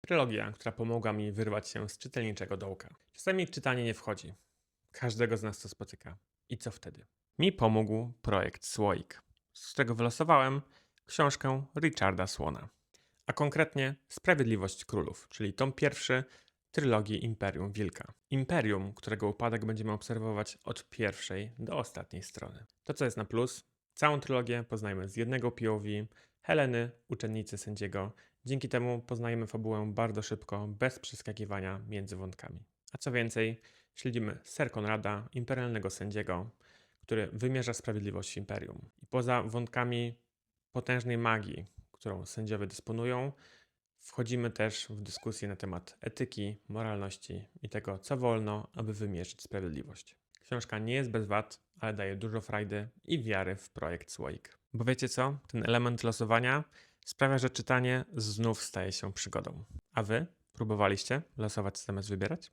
Trylogia, która pomogła mi wyrwać się z czytelniczego dołka. Czasami czytanie nie wchodzi. Każdego z nas to spotyka. I co wtedy? Mi pomógł projekt Słoik, z którego wylosowałem książkę Richarda Słona. A konkretnie Sprawiedliwość Królów, czyli tom pierwszy trylogii Imperium Wilka. Imperium, którego upadek będziemy obserwować od pierwszej do ostatniej strony. To, co jest na plus, całą trylogię poznajemy z jednego POV, Heleny, uczennicy sędziego. Dzięki temu poznajemy fabułę bardzo szybko, bez przeskakiwania między wątkami. A co więcej, śledzimy Ser Konrada, imperialnego sędziego, który wymierza sprawiedliwość w imperium. I poza wątkami potężnej magii, którą sędziowie dysponują, wchodzimy też w dyskusję na temat etyki, moralności i tego, co wolno, aby wymierzyć sprawiedliwość. Książka nie jest bez wad, ale daje dużo frajdy i wiary w projekt Słoik. Bo wiecie co? Ten element losowania sprawia, że czytanie znów staje się przygodą. A wy próbowaliście losować zamiast wybierać?